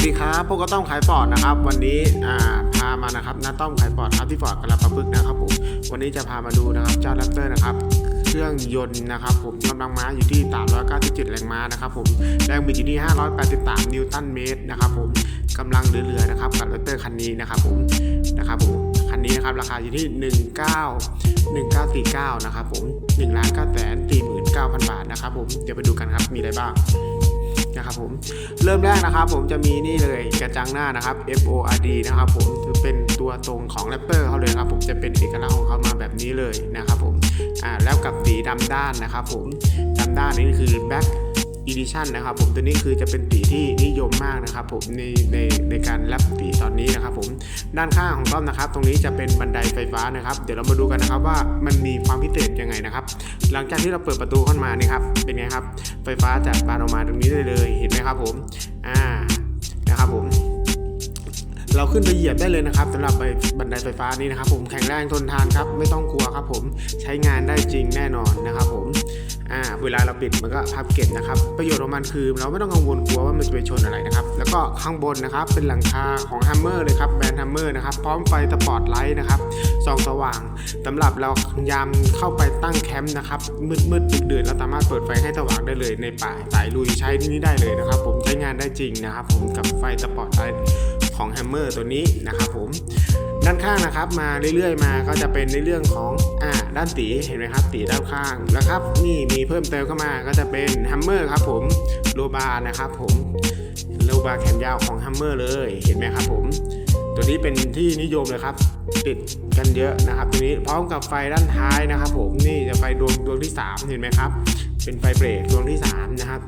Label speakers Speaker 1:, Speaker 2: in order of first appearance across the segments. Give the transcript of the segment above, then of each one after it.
Speaker 1: วัสดีครับพวกก็ต้องขายปอร์ดนะครับ วันนี้พามานะครับน้าต้อมขายปอร์ดครับที่ฟอร์ดกระปะพึกษ์นะครับผมวันนี้จะพามาดูนะครับเจ้าแรปเตอร์นะครับเครื่องยนต์นะครับผมกำลังม้าอยู่ที่ 397 แรงม้านะครับผมแรงบิดอยู่ที่ 583 นิวตันเมตรนะครับผมกำลังเหลือๆนะครับกับแรปเตอร์คันนี้นะครับผมนะครับผมคันนี้นะครับราคาอยู่ที่ 19 1949 นะครับผม1 9 4 9 0 0 0 บาทนะครับผมเดี๋ยวไปดูกันครับมีอะไรบ้าง นะครับผมเริ่มแรกนะครับผมจะมีนี่เลยกระจังหน้านะครับ FORD นะครับผมคือเป็นตัวตรงของแรปเปอร์เขาเลยครับผมจะเป็นเอกลักษณ์ของเขามาแบบนี้เลยนะครับผมอ่าแล้วกับสีดำด้านนะครับผมดำด้านนี่คือ Black Edition นะครับผมตัวนี้คือจะเป็นสีที่นิยมมากนะครับผมในในในการแรปสีตอนนี้นะครับผมด้านข้างของต้อมนะครับ ตรงนี้จะเป็นบันไดไฟฟ้านะครับ เดี๋ยวเรามาดูกันนะครับว่ามันมีความพิเศษยังไงนะครับ หลังจากที่เราเปิดประตูเข้ามานี่ครับเป็นไงครับไฟฟ้าจากบานออกมาตรงนี้ได้เลยเห็นไหมครับผมอ่านะครับผมเราขึ้นไปเหยียบได้เลยนะครับสำหรับบันไดไฟฟ้านี้นะครับ ผมแข็งแรงทนทานครับ ไม่ต้องกลัวครับผมใช้งานได้จริงแน่นอนนะครับผม อ่าเวลาเราปิดมันก็พับเก็บนะครับ ประโยชน์ของมันคือเราไม่ต้องกังวลกลัวว่ามันจะไปชนอะไรนะครับ แล้วก็ข้างบนนะครับเป็นหลังคาของ Hammer เลยครับแบรนด์ Hammer นะครับพร้อมไฟสปอตไลท์นะครับส่องสว่างสำหรับเรายามเข้าไปตั้งแคมป์นะครับมืดมืดดึกดื่นเราสามารถเปิดไฟให้สว่างได้เลยในป่าสายลุยใช้ที่นี่ได้เลยนะครับ ผมใช้งานได้จริงนะครับ ผมกับไฟสปอตไลท์ของแฮมเมอร์ตัวนี้นะครับผม ด้านข้างนะครับ มาเรื่อยๆ มาก็จะเป็นในเรื่องของอ่าด้านตีเห็นไหมครับ ตีด้านข้างแล้วครับ นี่มีเพิ่มเติมเข้ามาก็จะเป็นแฮมเมอร์ครับผมโลบาร์นะครับผมโลบาร์แขนยาวของแฮมเมอร์เลยเห็นไหมครับผมตัวนี้เป็นที่นิยมเลยครับ ติดกันเยอะนะครับ ตัวนี้พร้อมกับไฟด้านท้ายนะครับ ผมนี่จะไฟดวงดวงที่ 3 เห็นไหมครับ เป็นไฟเบรกดวงที่ 3 นะครับ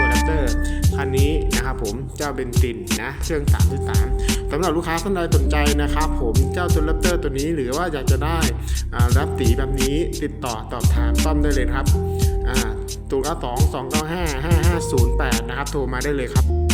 Speaker 1: ตัวดัปเตอร์คันนี้นะครับผมเจ้าเบนซินนะเครื่อง 3.3สำหรับลูกค้าท่านใดสนใจนะครับผมเจ้าตัวดัปเตอร์ตัวนี้หรือว่าอยากจะได้รับสีแบบนี้ติดต่อตอบถามต้อมได้เลยครับตัวละสองสองเก้าห้าห้าห้าศูนย์แปดนะครับโทรมาได้เลยครับ